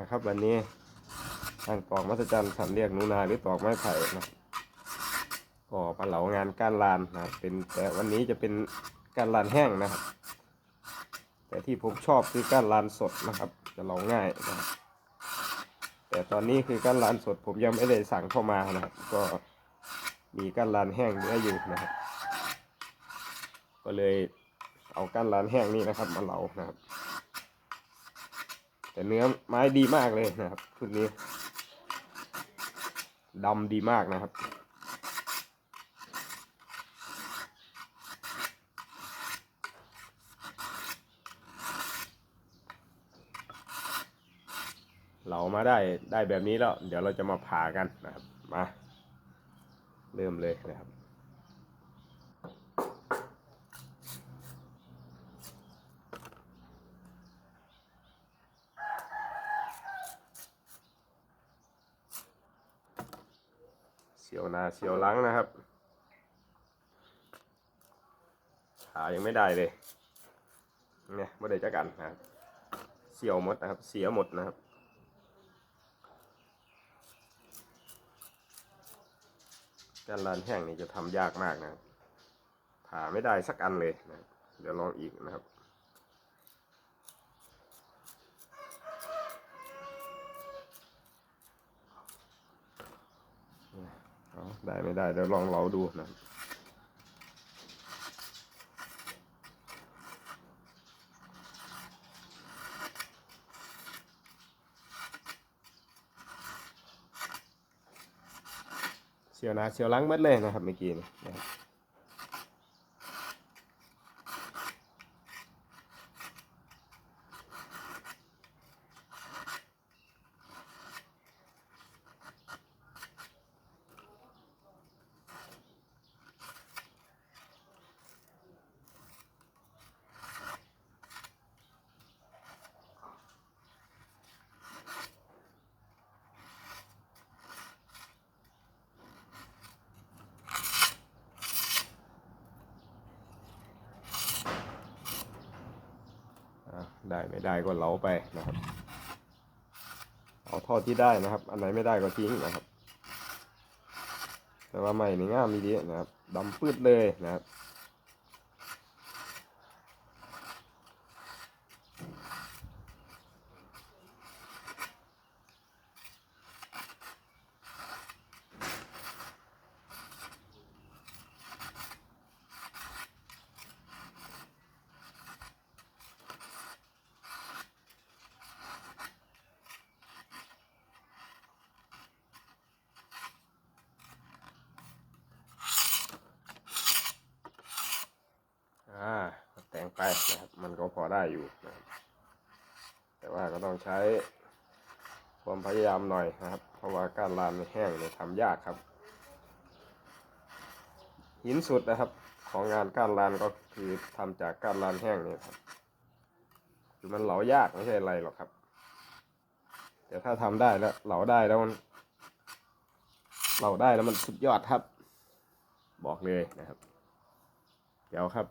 นะครับวันนี้ทางตอกมัศจรรย์สันเรียกนูนาหรือตอกไม้ไผ่นะก็ปลาเหลางานก้านลานนะครับเป็นแต่วันนี้จะเป็นก้านลานแห้งนะครับ แต่ที่ผมชอบคือก้านลานสดนะครับ จะเหลาง่ายนะแต่ตอนนี้คือก้านลานสดผมยังไม่ได้สั่งเข้ามานะครับ ก็มีก้านลานแห้งเหลืออยู่นะครับ ก็เลยเอาก้านลานแห้งนี่นะครับมาเหลานะครับ แต่เนื้อไม้ดีมากเลยนะครับชุดนี้ดำดีมากนะครับ เรามาได้ได้แบบนี้แล้ว เดี๋ยวเราจะมาผ่ากันนะครับ มา เริ่มเลยนะครับ เสียวหนาเสียวหลังนะครับขายังไม่ได้เลย เนี่ยไม่ได้จักกันนะครับ เสียวหมดนะครับ เสียหมดนะครับการลานแห้งนี่จะทำยากมากนะครับผ่าไม่ได้สักอันเลยนะ เดี๋ยวลองอีกนะครับ เอา ได้ไม่ได้เดี๋ยวลองเราดูนะเชียวนะเชียวล้างหมดเลยนะครับเมื่อกี้นะ ได้ไม่ได้ก็เหลาไปนะครับ เอาท่อที่ได้นะครับ อันไหนไม่ได้ก็ทิ้งนะครับ แต่ว่าใหม่ในง่ามดีนะครับดำปื้ดเลยนะครับ อ่าแต่งไปนะครับ มันก็พอได้อยู่นะครับ แต่ว่าก็ต้องใช้ความพยายามหน่อยนะครับ เพราะว่าการลานแห้งเนี่ยทำยากครับ หินสุดนะครับ ของงานกานลานก็คือทำจากกานลานแห้งเนี่ยครับ คือมันเหลายากไม่ใช่อะไรหรอกครับ แต่ถ้าทำได้แล้วเหลาได้แล้วมันเหลาได้แล้วมันสุดยอดครับ บอกเลยนะครับเดี๋ยวครับ